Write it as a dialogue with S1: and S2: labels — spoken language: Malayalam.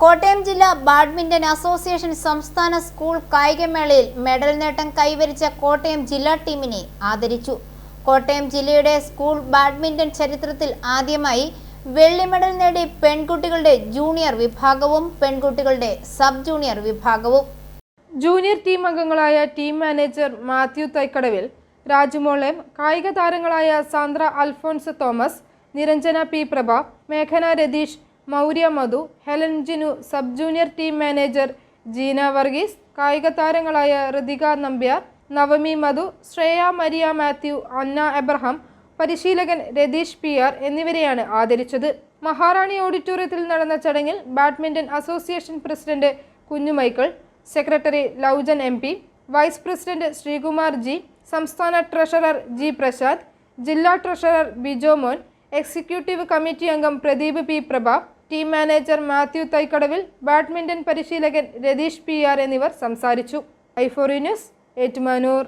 S1: കോട്ടയം ജില്ലാ ബാഡ്മിന്റൺ അസോസിയേഷൻ സംസ്ഥാന സ്കൂൾ കായികമേളയിൽ മെഡൽ നേട്ടം കൈവരിച്ച കോട്ടയം ജില്ലാ ടീമിനെ ആദരിച്ചു. കോട്ടയം ജില്ലയുടെ സ്കൂൾ ബാഡ്മിന്റൺ ചരിത്രത്തിൽ ആദ്യമായി വെള്ളി മെഡൽ നേടി പെൺകുട്ടികളുടെ ജൂനിയർ വിഭാഗവും പെൺകുട്ടികളുടെ സബ് ജൂനിയർ വിഭാഗവും.
S2: ജൂനിയർ ടീം അംഗങ്ങളായ ടീം മാനേജർ മാത്യു തൈക്കടവിൽ രാജുമോളെ കായിക താരങ്ങളായ Sandra Alphonse Thomas Niranjana P Prabha മേഘന Ratheesh Maurya Madhu Helen Jinu sub junior team manager Jeena Varghese കായിക താരങ്ങളായ ഋതിക നമ്പ്യാർ നവമി മധു ശ്രേയ മരിയ മാത്യു അന്ന എബ്രഹാം പരിശീലകൻ രതീഷ് പി ആർ എന്നിവരെയാണ് ആദരിച്ചത്. മഹാറാണി ഓഡിറ്റോറിയത്തിൽ നടന്ന ചടങ്ങിൽ badminton association president Kunjumichael secretary Loujan M P vice president Sreekumar G സംസ്ഥാന ട്രഷറർ ജി പ്രസാദ് ജില്ലാ treasurer Bijo Mon executive committee അംഗം Pradeep P Prabha team manager Mathew Thaikkadavil badminton പരിശീലകൻ രതീഷ് പി ആർ എന്നിവർ സംസാരിച്ചു. ഐഫോറി ന്യൂസ് ഏറ്റുമാനൂർ.